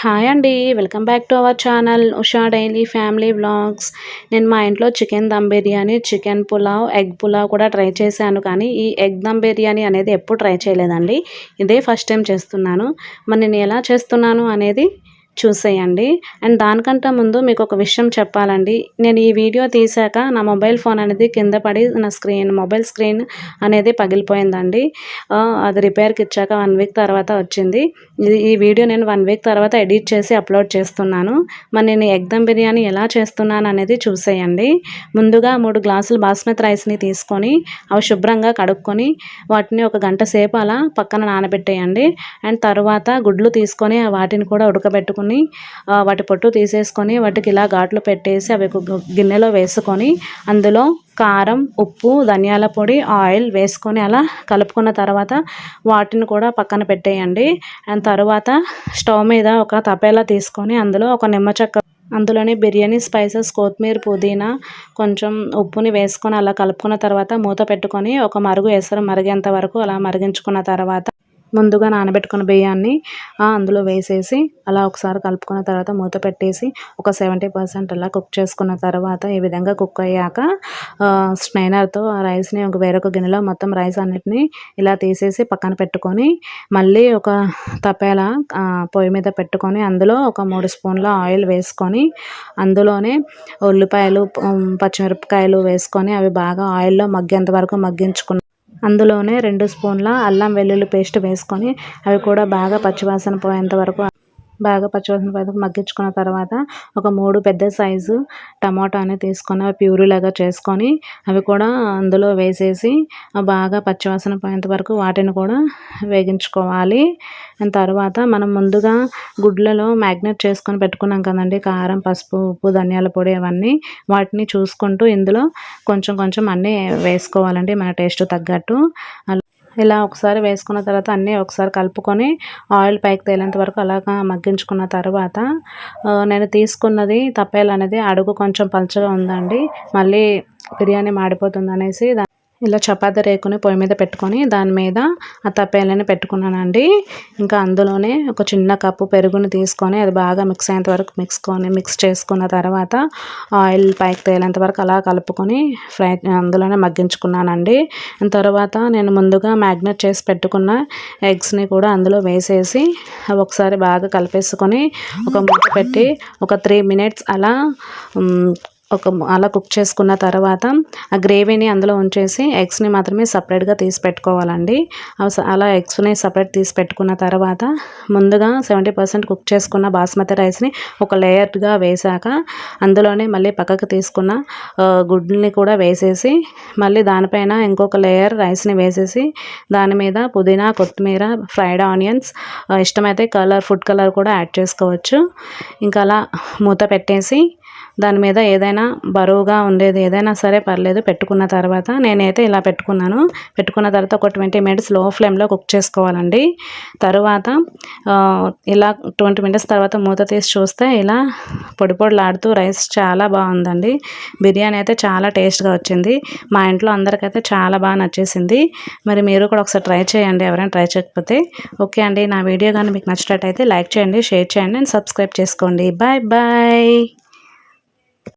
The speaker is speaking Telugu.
హాయ్ అండి welcome back to our channel Usha daily family vlogs. నేను మా ఇంట్లో chicken dum biryani chicken pulao egg pulao కూడా ట్రై చేశాను కానీ ఈ ఎగ్ దమ్ బిర్యానీ అనేది ఎప్పుడు ట్రై చేయలేదండి. ఇదే ఫస్ట్ టైం చేస్తున్నాను. మరి నేను ఎలా చేస్తున్నాను అనేది చూసేయండి. అండ్ దానికంటే ముందు మీకు ఒక విషయం చెప్పాలండి. నేను ఈ వీడియో తీసాక నా మొబైల్ ఫోన్ అనేది కింద పడి నా స్క్రీన్ మొబైల్ స్క్రీన్ అనేది పగిలిపోయిందండి. అది రిపేర్కి ఇచ్చాక వన్ వీక్ తర్వాత వచ్చింది. ఇది ఈ వీడియో నేను వన్ వీక్ తర్వాత ఎడిట్ చేసి అప్లోడ్ చేస్తున్నాను. మరి నేను ఎగ్దమ్ బిర్యానీ ఎలా చేస్తున్నాను అనేది చూసేయండి. ముందుగా మూడు గ్లాసులు బాస్మతి రైస్ని తీసుకొని అవి శుభ్రంగా కడుక్కొని వాటిని ఒక గంట సేపు అలా పక్కన నానబెట్టేయండి. అండ్ తర్వాత గుడ్లు తీసుకొని వాటిని కూడా ఉడకబెట్టుకుని తీసుకొని వాటి పొట్టు తీసేసుకొని వాటికి ఇలా ఘాట్లు పెట్టేసి అవి గిన్నెలో వేసుకొని అందులో కారం ఉప్పు ధనియాల పొడి ఆయిల్ వేసుకొని అలా కలుపుకున్న తర్వాత వాటిని కూడా పక్కన పెట్టేయండి. అండ్ తర్వాత స్టవ్ మీద ఒక తపేలా తీసుకొని అందులో ఒక నిమ్మ చెక్క అందులోనే బిర్యానీ స్పైసెస్ కొత్తిమీర పుదీనా కొంచెం ఉప్పుని వేసుకొని అలా కలుపుకున్న తర్వాత మూత పెట్టుకొని ఒక మరుగు ఎసరు మరిగేంత వరకు అలా మరిగించుకున్న తర్వాత ముందుగా నానబెట్టుకున్న బియ్యాన్ని అందులో వేసేసి అలా ఒకసారి కలుపుకున్న తర్వాత మూత పెట్టేసి ఒక సెవెంటీ పర్సెంట్ అలా కుక్ చేసుకున్న తర్వాత ఈ విధంగా కుక్ అయ్యాక స్ట్రైనర్తో ఆ రైస్ని ఒక వేరొక గిన్నెలో మొత్తం రైస్ అన్నిటిని ఇలా తీసేసి పక్కన పెట్టుకొని మళ్ళీ ఒక తపేలా పొయ్యి మీద పెట్టుకొని అందులో ఒక మూడు స్పూన్ల ఆయిల్ వేసుకొని అందులోనే ఉల్లిపాయలు పచ్చిమిరపకాయలు వేసుకొని అవి బాగా ఆయిల్లో మగ్గేంత వరకు మగ్గించుకున్నాను అందులోనే రెండు స్పూన్ల అల్లం వెల్లుల్లి పేస్ట్ వేసుకొని అవి కూడా బాగా పచ్చివాసన పోయేంత వరకు బాగా పచ్చివాసన పోయేంత మగ్గించుకున్న తర్వాత ఒక మూడు పెద్ద సైజు టమాటాని తీసుకొని అవి ప్యూరీ లాగా చేసుకొని అవి కూడా అందులో వేసేసి బాగా పచ్చివాసన పోయేంత వరకు వాటిని కూడా వేగించుకోవాలి. తర్వాత మనం ముందుగా గుడ్లలో మ్యాగ్నెట్ చేసుకొని పెట్టుకున్నాం కదండి కారం పసుపు ఉప్పు ధనియాల పొడి అవన్నీ వాటిని చూసుకుంటూ ఇందులో కొంచెం కొంచెం అన్నీ వేసుకోవాలండి మన టేస్ట్ తగ్గట్టు. ఇలా ఒకసారి వేసుకున్న తర్వాత అన్నీ ఒకసారి కలుపుకొని ఆయిల్ పైకి తేలేంత వరకు అలాగా మగ్గించుకున్న తర్వాత నేను తీసుకున్నది తప్పేలు అనేది అడుగు కొంచెం పలుచగా ఉందండి. మళ్ళీ బిర్యానీ మాడిపోతుంది అనేసి ఇలా చపాతీ రేకుని పొయ్యి మీద పెట్టుకొని దాని మీద ఆ తప్పేలని పెట్టుకున్నానండి. ఇంకా అందులోనే ఒక చిన్న కప్పు పెరుగుని తీసుకొని అది బాగా మిక్స్ అయ్యేంత వరకు మిక్స్కొని మిక్స్ చేసుకున్న తర్వాత ఆయిల్ పైకి తేలేంత వరకు అలా కలుపుకొని ఫ్రై అందులోనే మగ్గించుకున్నానండి. తర్వాత నేను ముందుగా మ్యాగ్నెట్ చేసి పెట్టుకున్న ఎగ్స్ని కూడా అందులో వేసేసి ఒకసారి బాగా కలిపేసుకొని ఒక మూత పెట్టి ఒక త్రీ మినిట్స్ అలా ఒక అలా కుక్ చేసుకున్న తర్వాత ఆ గ్రేవీని అందులో ఉంచేసి ఎగ్స్ని మాత్రమే సపరేట్గా తీసి పెట్టుకోవాలండి. అలా ఎగ్స్ని సపరేట్ తీసి పెట్టుకున్న తర్వాత ముందుగా సెవెంటీ పర్సెంట్ కుక్ చేసుకున్న బాస్మతి రైస్ని ఒక లేయర్గా వేశాక అందులోనే మళ్ళీ పక్కకు తీసుకున్న గుడ్ని కూడా వేసేసి మళ్ళీ దానిపైన ఇంకొక లేయర్ రైస్ని వేసేసి దాని మీద పుదీనా కొత్తిమీర ఫ్రైడ్ ఆనియన్స్ ఇష్టమైతే కలర్ ఫుడ్ కలర్ కూడా యాడ్ చేసుకోవచ్చు. ఇంకా అలా మూత పెట్టేసి దాని మీద ఏదైనా బరువుగా ఉండేది ఏదైనా సరే పర్లేదు పెట్టుకున్న తర్వాత నేనైతే ఇలా పెట్టుకున్నాను. పెట్టుకున్న తర్వాత ఒక ట్వంటీ మినిట్స్లో ఫ్లేమ్లో కుక్ చేసుకోవాలండి. తరువాత ఇలా ట్వంటీ మినిట్స్ తర్వాత మూత తీసి చూస్తే ఇలా పొడి పొడిలాడుతూ రైస్ చాలా బాగుందండి. బిర్యానీ అయితే చాలా టేస్ట్గా వచ్చింది. మా ఇంట్లో అందరికైతే చాలా బాగా నచ్చేసింది. మరి మీరు కూడా ఒకసారి ట్రై చేయండి ఎవరైనా ట్రై చేయకపోతే. ఓకే అండి నా వీడియో కానీ మీకు నచ్చినట్టయితే లైక్ చేయండి షేర్ చేయండి అండ్ సబ్స్క్రైబ్ చేసుకోండి. Bye bye.